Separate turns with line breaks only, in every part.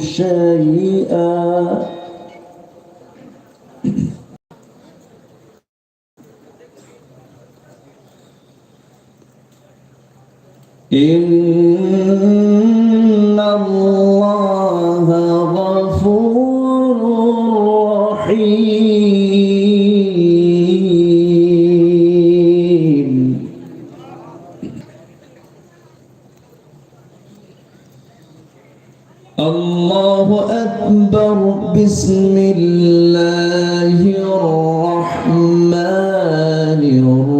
شيئا. إن
آمن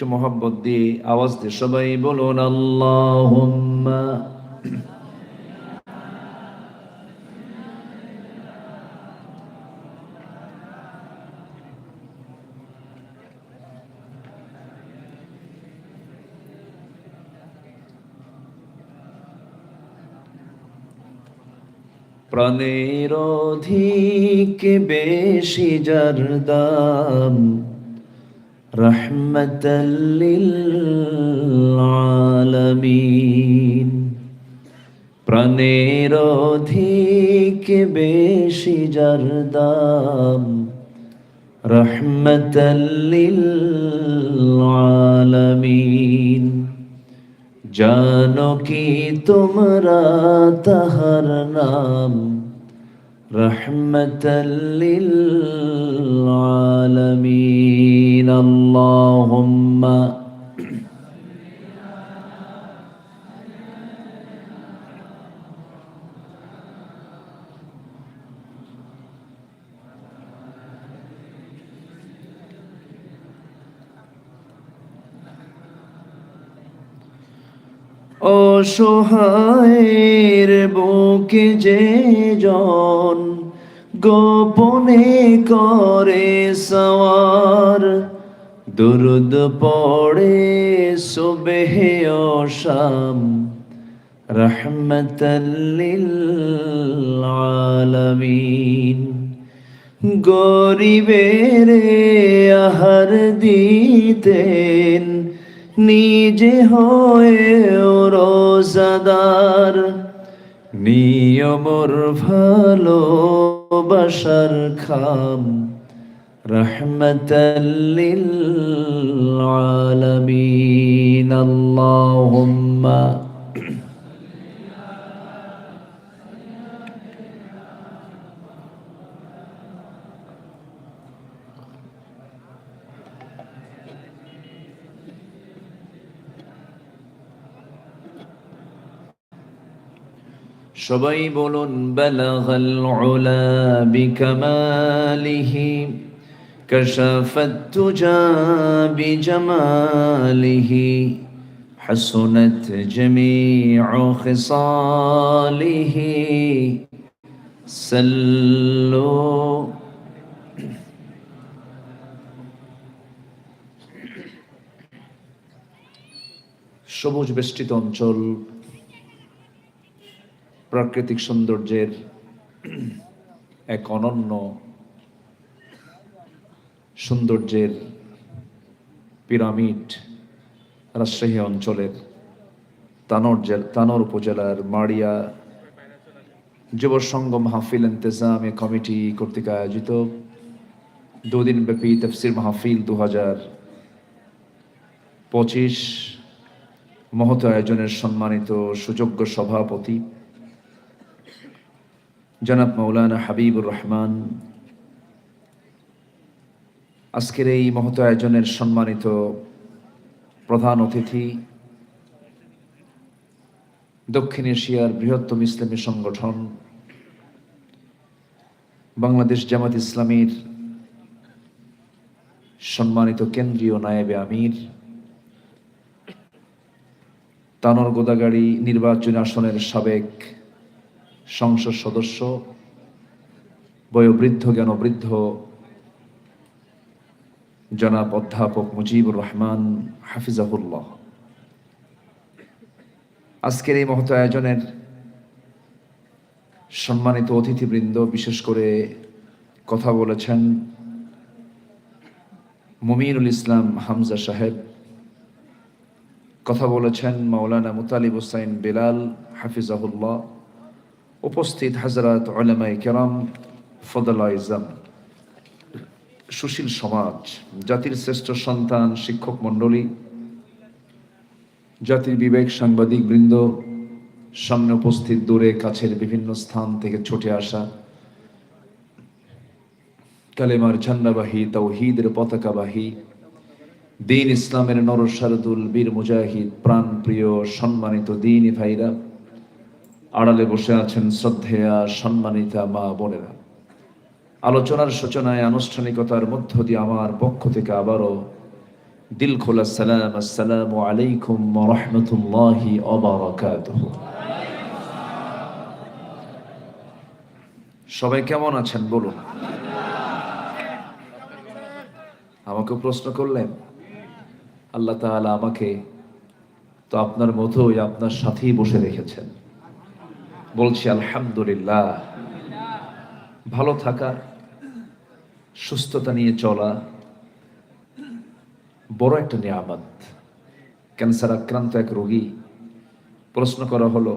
একটু মোহাব্বত দিয়ে আওয়াজ দিয়ে সবাই বলুন আল্লাহ প্রাণের অধিক বেশি যার দাম رحمة للعالمين প্রাণের অধিক বেশি যার দাম রহমতলিল আলমিন জানো কি তোমরা তাহার নাম رحمة للعالمين. اللهم অসহায়ের বুকে যে জন গোপনে করে সওয়ার, দুরুদ পড়ে সুবেহে ও শাম রহমতলিল গরিবের আহার দিতেন নিজে হয়ে রোজাদার নিয়মর ভালো বশর খাম রহমতলিল আলমিন আল্লাহুম্মা সবাই বলুন বালাগাল উলা বিকামালিহি كشف التجى بجماله حسنت جميع خصاله سلوا সবুজ বেষ্টিত অঞ্চল প্রাকৃতিক সৌন্দর্যের এক অনন্য সৌন্দর্যের পিরামিড রাজশাহী অঞ্চলের তানোর তানোর উপজেলার মাড়িয়া যুব সংঘ মাহফিল ইন্তজামে কমিটি কর্তৃক আয়োজিত দুদিন ব্যাপী তফসির মাহফিল দু হাজার পঁচিশ। মহত আয়োজনের সম্মানিত সুযোগ্য সভাপতি জনাব মৌলানা হাবিবুর রহমান, আজকের এই মহত আয়োজনের সম্মানিত প্রধান অতিথি, দক্ষিণ এশিয়ার বৃহত্তম ইসলামী সংগঠন, বাংলাদেশ জামাত ইসলামীর সম্মানিত কেন্দ্রীয় নায়েবে আমির, তানর গোদাগাড়ি নির্বাচনী আসনের সাবেক সংসদ সদস্য, বয়োবৃদ্ধ, জ্ঞানবৃদ্ধ, জনাব অধ্যাপক মুজিবুর রহমান হাফিজাহুল্লাহ। আজকের এই মহত আয়োজনের সম্মানিত অতিথিবৃন্দ, বিশেষ করে কথা বলেছেন মুমিনুল ইসলাম হামজা সাহেব, কথা বলেছেন মাওলানা মুতালিব হুসাইন বেলাল হাফিজাহুল্লাহ উপস্থিত হাজরাত ওলামাই কেরাম ফদলা সুশীল সমাজ, জাতির শ্রেষ্ঠ সন্তান, শিক্ষক মণ্ডলী, জাতির বিবেক সাংবাদিক বৃন্দ, সামনে উপস্থিত দূরে কাছের বিভিন্ন স্থান থেকে ছুটে আসা, কালেমার ঝান্ডাবাহী তৌহিদের পতাকাবাহী, দিন ইসলামের নরসারদুল বীর মুজাহিদ প্রাণ প্রিয় সম্মানিত দিন ভাইরা আড়ালে বসে আছেন শ্রদ্ধেয়া, সম্মানিতা মা বোনেরা। আলোচনার সূচনায় আনুষ্ঠানিকতার মধ্য দিয়ে আমার পক্ষ থেকে আবারও দিল খোলা সালাম, আসসালামু আলাইকুম রহমতুল্লাহি সবাই কেমন আছেন বলুন? আমাকে প্রশ্ন করলেন, আল্লাহ তাআলা আমাকে তো আপনার মতোই আপনার সাথেই বসে রেখেছেন। বলছি, আলহামদুলিল্লাহ। ভালো থাকা, সুস্থতা নিয়ে চলা, বড় একটা নিয়ামত। ক্যান্সার আক্রান্ত এক রোগী প্রশ্ন করা হলো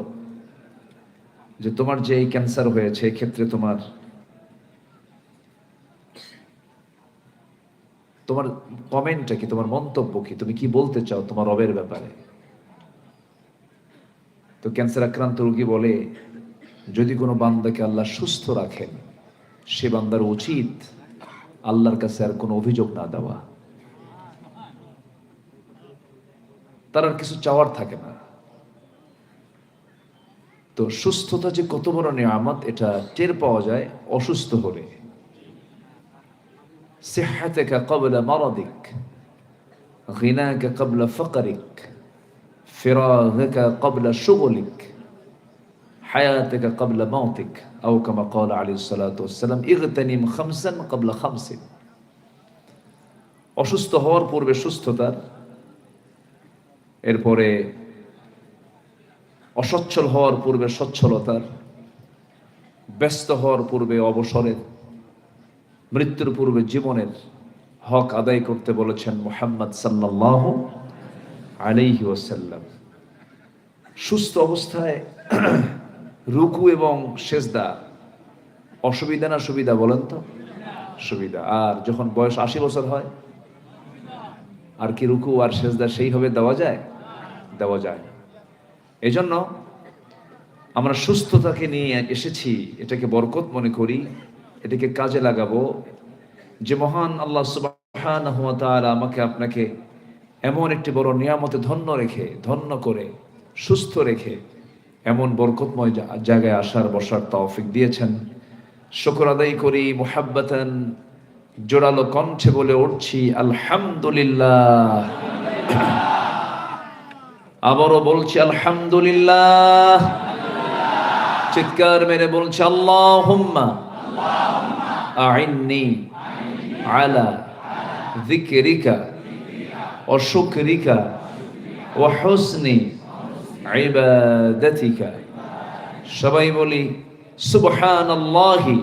যে, তোমার যে এই ক্যান্সার হয়েছে ক্ষেত্রে তোমার তোমার কমেন্টটা কি, তোমার মন্তব্য কি, তুমি কি বলতে চাও তোমার রবের ব্যাপারে? তো ক্যান্সার আক্রান্ত রোগী বলে, যদি কোনো বান্দাকে আল্লাহ সুস্থ রাখেন, সে বান্দার উচিত আল্লাহর কাছে আর কোনো অভিযোগ না দেওয়া। তার আর কিছু চাওয়ার থাকে না। তো সুস্থতা যে কত বড় নিয়ামত, এটা টের পাওয়া যায় অসুস্থ হলে। সেহাতেকা কবলা মারাদিক ঘৃণাকা কবলা ফকারিক। ফিরাগেকা কবলা সুগলিক হায়াতেকা কবলা মৌতিক আও কামা কল আলী সালাতাম ইগতানিম খামসান কবলা খামসিন অসুস্থ হওয়ার পূর্বে সুস্থতার এরপরে অসচ্ছল হওয়ার পূর্বে সচ্ছলতার ব্যস্ত হওয়ার পূর্বে অবসরের, মৃত্যুর পূর্বে জীবনের হক আদায় করতে বলেছেন মোহাম্মদ সাল্লাহ আলাইহি ওসাল্লাম সুস্থ অবস্থায় রুকু এবং সেজদা, অসুবিধা না সুবিধা বলেন তো? সুবিধা। আর যখন বয়স আশি বছর হয়, আর কি রুকু আর সেজদা সেইভাবে দেওয়া যায়? দেওয়া যায়। এই জন্য আমরা সুস্থতাকে নিয়ে এসেছি, এটাকে বরকত মনে করি, এটাকে কাজে লাগাবো যে মহান আল্লাহ তাআলা আমাকে আপনাকে এমন একটি বড় নিয়ামতে ধন্য রেখে, ধন্য করে সুস্থ রেখে এমন বরকতময় জায়গায় আসার বসার তৌফিক দিয়েছেন। শুকর আদায় করি মুহাব্বাতান জোরালো কণ্ঠে বলে উঠছি, আলহামদুলিল্লাহ। আবারও বলছি, আলহামদুলিল্লাহ। চিৎকার মেরে বলছি, আল্লাহুম্মা। আইন্নি আলা যিকরিকা ও শুকরিকা ও হুসনি ইবাদাতিকা সবাই বলি সুবহানাল্লাহি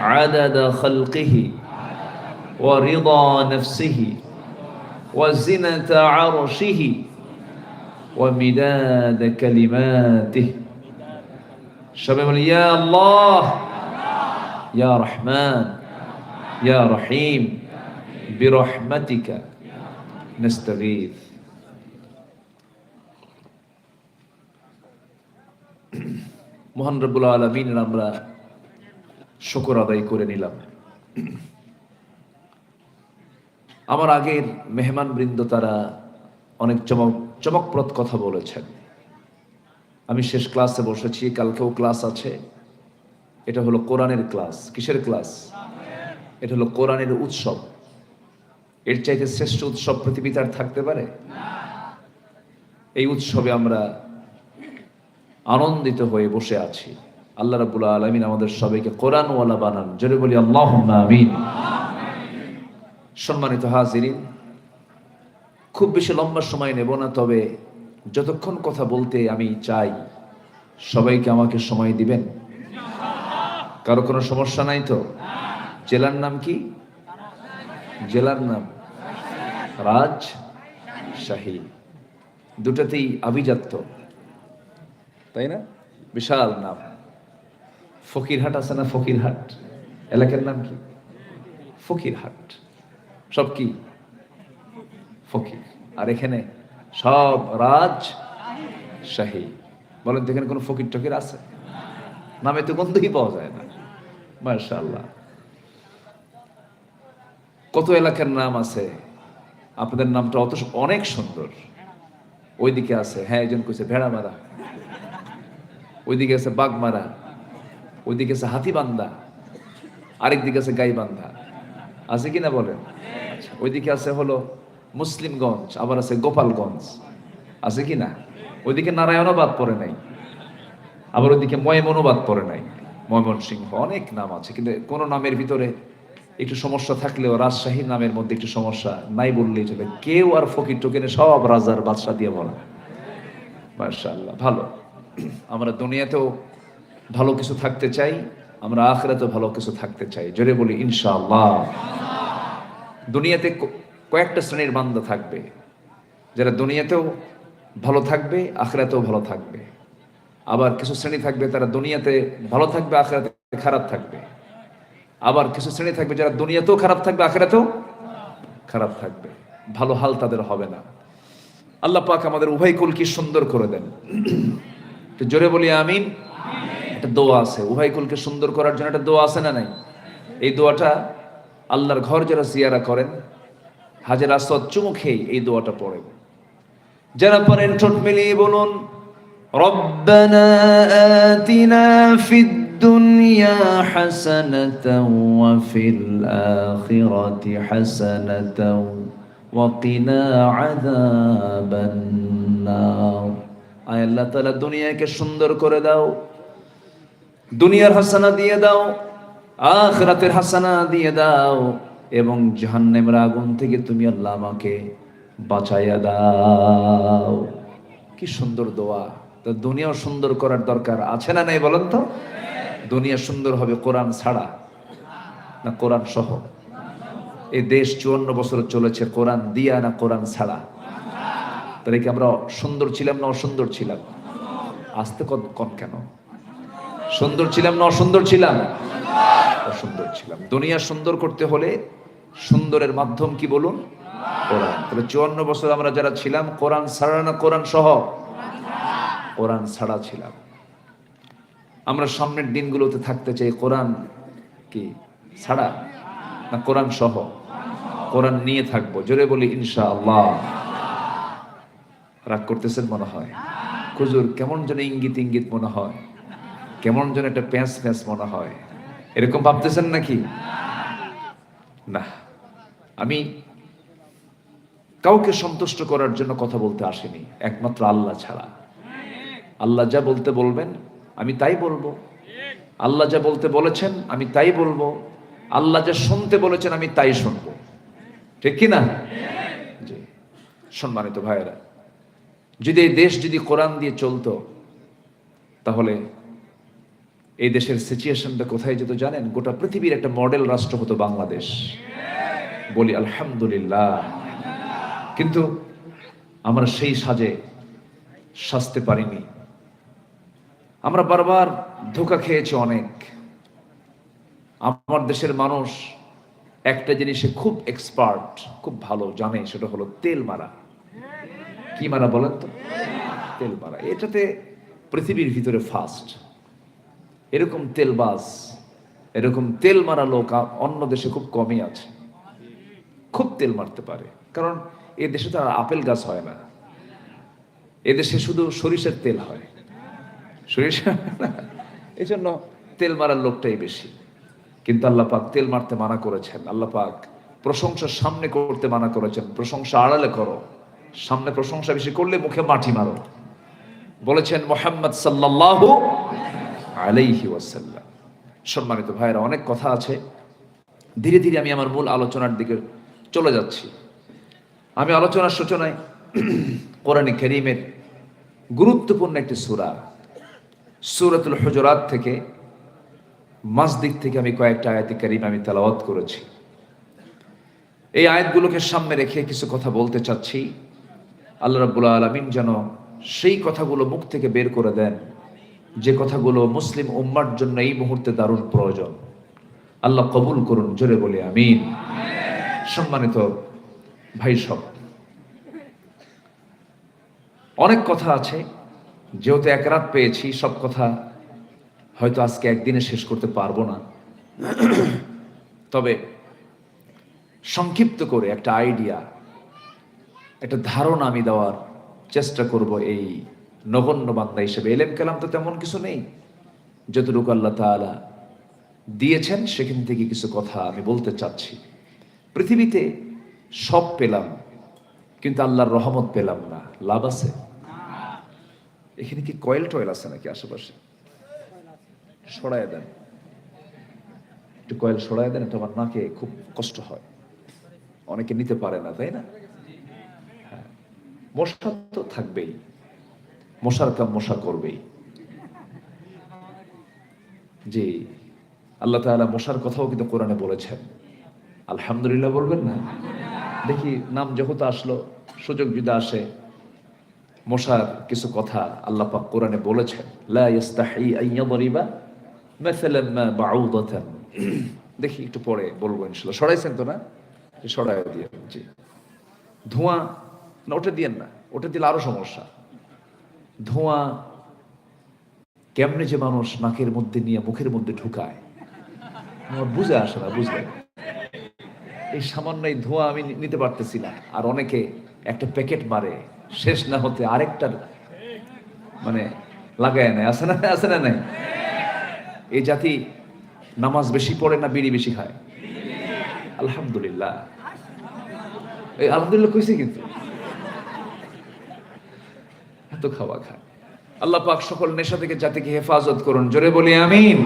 عدد خلقه ورضا نفسه وزنة عرشه ومداد كلماته সবাই বলি ইয়া আল্লাহ ইয়া রহমান ইয়া রহিম বিরহমাতিকা نستغيث মহান রব্বুল আলমিনের আমরা শুকর আদায় করে নিলাম। আমার আগের মেহমান বৃন্দ তারা অনেক চমক, চমকপ্রদ কথা বলেছেন। আমি শেষ ক্লাসে বসেছি, কালকেও ক্লাস আছে। এটা হলো কোরআনের ক্লাস। কিসের ক্লাস? এটা হলো কোরআনের উৎসব। এর চাইতে শ্রেষ্ঠ উৎসব পৃথিবীতে আর থাকতে পারে? এই উৎসবে আমরা আনন্দিত হয়ে বসে আছি। আল্লাহ রাবুল আলমিন আমাদের সবাইকে কোরআনওয়ালা বানান। জোরে বলি আল্লাহ আমিন। সম্মানিত হাজিরিন, খুব বেশি লম্বা সময় নেব না, তবে যতক্ষণ কথা বলতে আমি চাই, সবাইকে আমাকে সময় দিবেন। কারও কোনো সমস্যা নাই তো? জেলার নাম কি? জেলার নাম? রাজ শাহী। দুটাতেই আভিজাত্য। তাই না? বিশাল নাম। ফকিরহাট আছে না ফকিরহাট? এলাকার নাম কি? ফকিরহাট। সব কি? ফকির। আর এখানে সব রাজ শাহী। বলেন তো এখানে কোনো ফকির টকির আছে? নামে তো গন্ধই পাওয়া যায় না। মার্শাল্লাহ কত এলাকার নাম আছে? আপনাদের নামটা অত অনেক সুন্দর। ওইদিকে আছে হ্যাঁ একজন কইছে ভেড়া মারা ওইদিকে আছে বাঘ মারা ওইদিকে আছে হাতিবান্ধা আরেক দিকে আছে গাইবান্ধা। আছে কি না বলেন? ওইদিকে আছে হলো মুসলিমগঞ্জ, আবার আছে গোপালগঞ্জ। আছে কি না ওইদিকে নারায়ণবাদ পড়ে নাই। আবার ওইদিকে ময়মনবাদ পড়ে নাই। ময়মনসিংহ, অনেক নাম আছে, কিন্তু কোন নামের ভিতরে একটু সমস্যা থাকলেও রাজশাহী নামের মধ্যে একটু সমস্যা নাই বললেই চলে। কেউ আর ফকির টোকেনে সব রাজার বাদশাহ দিয়ে বলা। মার্শাল্লাহ ভালো। আমরা দুনিয়াতেও ভালো কিছু থাকতে চাই, আমরা আখরাতেও ভালো কিছু থাকতে চাই। জোরে বলি, ইনশাআল্লাহ। দুনিয়াতে কয়েকটা শ্রেণির বান্দা থাকবে, যারা দুনিয়াতেও ভালো থাকবে, আখরাতেও ভালো থাকবে। আবার কিছু শ্রেণি থাকবে, তারা দুনিয়াতে ভালো থাকবে, আখরাতে খারাপ থাকবে। আবার কিছু শ্রেণি থাকবে, যারা দুনিয়াতেও খারাপ থাকবে, আখরাতেও খারাপ থাকবে। ভালো হাল তাদের হবে না। আল্লাহ পাক আমাদের উভয় কুলকে সুন্দর করে দেন। একটু জোরে বলি আমিন একটা দোয়া আছে উভয় কুলকে সুন্দর করার জন্য একটা দোয়া আছে না নাই এই দোয়াটা আল্লাহর ঘর যারা জিয়ারা করেন হাজার আসদ চুমু খেয়ে এই দোয়াটা পড়েন যারা পারেন ঠোঁট মিলিয়ে বলুন
ربنا آتنا في الدنيا حسنة وفي الآخرة حسنة وقنا عذاب النار
আয় আল্লাহ তাআলা দুনিয়াকে সুন্দর করে দাও। দুনিয়ার হাসানা দিয়ে দাও, আখিরাতের হাসানা দিয়ে দাও এবং জাহান্নামের আগুন থেকে তুমি আল্লাহ আমাকে বাঁচাইয়া দাও। কি সুন্দর দোয়া। তো দুনিয়াও সুন্দর করার দরকার আছে না নাই বলেন তো? দুনিয়া সুন্দর হবে কোরআন ছাড়া না কোরআন সহ? এই দেশ চুয়ান্ন বছর চলেছে, কোরআন দিয়া না কোরআন ছাড়া। তাহলে কি আমরা সুন্দর ছিলাম না অসুন্দর ছিলাম? আসতে কন কেন? সুন্দর ছিলাম না অসুন্দর ছিলাম? অসুন্দর ছিলাম। দুনিয়া সুন্দর করতে হলে সুন্দরের মাধ্যম কি বলুন? কোরআন। তাহলে চুয়ান্ন বছর আমরা যারা ছিলাম, কোরআন ছাড়া না কোরআন সহ? কোরআন ছাড়া ছিলাম। আমরা সামনের দিনগুলোতে থাকতে চাই, কোরআন কি ছাড়া না কোরআন সহ? কোরআন নিয়ে থাকব। জোরে বলি ইনশা আল্লাহ রাগ করতেছেন মনে হয়। খুজুর কেমন যেন ইঙ্গিত ইঙ্গিত মনে হয়। কেমন যেন একটা প্যাঁচ প্যাঁচ মনে হয়। এরকম ভাবতেছেন নাকি? না। আমি কাউকে সন্তুষ্ট করার জন্য কথা বলতে আসিনি। একমাত্র আল্লাহ ছাড়া। আল্লাহ যা বলতে বলবেন, আমি তাই বলব। আল্লাহ যা বলতে বলেছেন, আমি তাই বলব। আল্লাহ যা শুনতে বলেছেন, আমি তাই শুনব। ঠিক কি না? জি। সম্মানিত ভাইয়েরা যদি এই দেশ যদি কোরআন দিয়ে চলতো, তাহলে এই দেশের সিচুয়েশনটা কোথায় যেত জানেন? গোটা পৃথিবীর একটা মডেল রাষ্ট্র হতো বাংলাদেশ। বলি, আলহামদুলিল্লাহ। কিন্তু আমরা সেই সাজে সাজতে পারিনি। আমরা বারবার ধোকা খেয়েছি অনেক। আমার দেশের মানুষ একটা জিনিসে খুব এক্সপার্ট খুব ভালো জানে, সেটা হলো তেল মারা। কি মারা বলেন তো? তেল মারা। এটাতে পৃথিবীর ভিতরে ফার্স্ট এরকম তেলবাজ এরকম তেল মারা লোক অন্য দেশে খুব কমই আছে। খুব তেল মারতে পারে। কারণ এ দেশে তো আপেল গাছ হয় না। এদেশে শুধু সরিষার তেল হয়। সরিষা এই জন্য তেল মারার লোকটাই বেশি। কিন্তু আল্লাহ পাক তেল মারতে মানা করেছেন। আল্লাহ পাক প্রশংসা সামনে করতে মানা করেছেন। প্রশংসা আড়ালে করো। সামনে প্রশংসা বেশি করলে মুখে মাটি মারো। বলেছেন মোহাম্মদ সাল্লাল্লাহু আলাইহি ওয়াসাল্লাম। সম্মানিত ভাইয়েরা, অনেক কথা আছে। ধীরে ধীরে আমি আমার মূল আলোচনার দিকে চলে যাচ্ছি। আমি আলোচনার সূচনায় কোরআনে করিমের গুরুত্বপূর্ণ একটি সুরা, সূরাতুল হুজুরাত থেকে মাসদিক থেকে আমি কয়েকটা আয়াতি কারিম আমি তেলাওয়াত করেছি। এই আয়াতগুলোকে সামনে রেখে কিছু কথা বলতে চাচ্ছি। আল্লাহ রাব্বুল আলামিন যেন সেই কথাগুলো মুখ থেকে বের করে দেন, যে কথাগুলো মুসলিম উম্মার জন্য এই মুহূর্তে দারুণ প্রয়োজন। আল্লাহ কবুল করুন, জোরে বলে, আমিন। সম্মানিত ভাই সব, অনেক কথা আছে, যেহেতু এক রাত পেয়েছি, সব কথা হয়তো আজকে একদিনে শেষ করতে পারব না। তবে সংক্ষিপ্ত করে একটা আইডিয়া একটা ধারণা আমি দেওয়ার চেষ্টা করব এই নগণ্য বান্দা হিসেবে। এলেম কালাম তো তেমন কিছু নেই। যতটুকু আল্লাহ তাআলা দিয়েছেন, সেখান থেকে কিছু কথা আমি বলতে চাচ্ছি। পৃথিবীতে সব পেলাম, কিন্তু আল্লাহর রহমত পেলাম না। লাভ আছে? এখানে কি কয়েল টয়েল আছে নাকি আশেপাশে? সরায় দেন। একটু কয়েল সরায় দেন, এটা আমার নাকে খুব কষ্ট হয়। অনেকে নিতে পারে না, তাই না। মশা তো থাকবেই। মশার কাম মশা করবেই। জি, আল্লাহ তাআলা মশার কথাও কিন্তু কোরআনে বলেছেন। আলহামদুলিল্লাহ বলবেন না? দেখি নাম যেহেতু আসলো, সুযোগ যদি আসে, মশার কিছু কথা আল্লাহ পাক কোরআনে বলেছেন। দেখি একটু পরে বলব ইনশাল্লাহ সরাইছেন তো না? সরাই দিয়ে ধোঁয়া না, ওটা দিয়েন না, ওটা দিলে আরও সমস্যা। ধোঁয়া কেমনে যে মানুষ নাকের মধ্যে নিয়ে মুখের মধ্যে ঢুকায়। আমার বুঝে আসে না বুঝলেন এই সামান্য এই ধোঁয়া আমি নিতে পারতেছি না। আর অনেকে একটা প্যাকেট মারে, শেষ না হতে আরেকটার মানে লাগায় নেয়। আছে না আছে না নাই? এই জাতি নামাজ বেশি পড়ে না বিড়ি বেশি খায়? আলহামদুলিল্লাহ। এই আলহামদুলিল্লাহ কইছে কিন্তু। এত খাওয়া খায়। আল্লাহ পাক সকল নেশা থেকে জাতিকে হেফাজত করুন। জোরে বলি আমিন।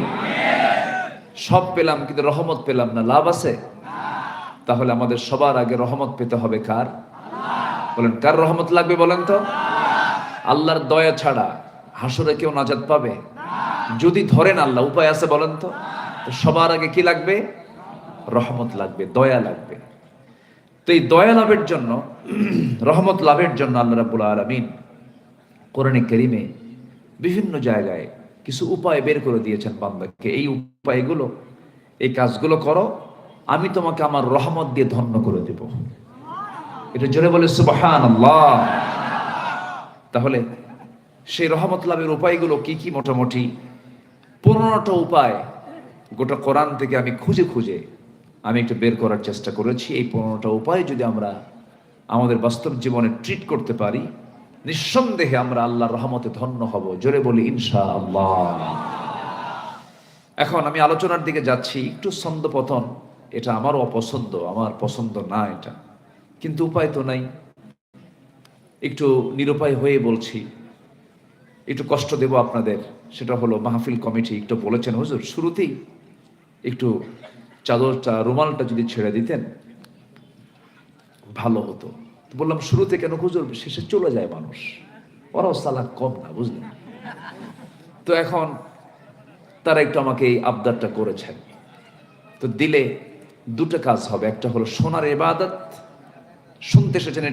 সব পেলাম, কিন্তু রহমত পেলাম না। লাভ আছে? তাহলে আমাদের সবার আগে রহমত পেতে হবে কার? বলেন, কার রহমত লাগবে বলেন তো? আল্লাহর দয়া ছাড়া হাসরে কেউ নাজাত পাবে? যদি ধরেন আল্লাহ, উপায় আছে বলেন তো? সবার আগে কি লাগবে? রহমত লাগবে, দয়া লাগবে। তো এই দয়া লাভের জন্য, রহমত লাভের জন্য আল্লাহ রাব্বুল আলামিন কোরআনে কারিমে বিভিন্ন জায়গায় কিছু উপায় বের করে দিয়েছেন বান্দাকে। এই উপায়গুলো, এই কাজগুলো করো, আমি তোমাকে আমার রহমত দিয়ে ধন্য করে দেব। এটা জোরে বলে সুবাহান তাহলে সেই রহমত লাভের উপায়গুলো কি কি মোটামুটি? পনেরোটা উপায় গোটা কোরআন থেকে আমি খুঁজে খুঁজে আমি একটু বের করার চেষ্টা করেছি। এই পনেরোটা উপায় যদি আমরা আমাদের বাস্তব জীবনে ট্রিট করতে পারি নিঃসন্দেহে আমরা আল্লাহর রহমতে ধন্য হব। জোরে বলি ইনশা আল্লাহ এখন আমি আলোচনার দিকে যাচ্ছি, একটু ছন্দপতন। এটা আমারও অপছন্দ, আমার পছন্দ না এটা। কিন্তু উপায় তো নাই। একটু নিরুপায় হয়ে বলছি, একটু কষ্ট দেব আপনাদের। সেটা হলো মাহফিল কমিটি, একটু বলেছেন, হুজুর, শুরুতেই একটু চাদরটা, রুমালটা যদি ছেড়ে দিতেন, ভালো হতো। বললাম, শুরুতে কেন খুঁজুর শেষে চলে যায় মানুষ। ওরাও সালাক কম না, বুঝলেন? তো এখন তারা একটু আমাকে এই আবদারটা করেছেন। তো দিলে দুটো কাজ হবে। একটা হলো সোনার এবাদত, শুনতে এসেছেন এটা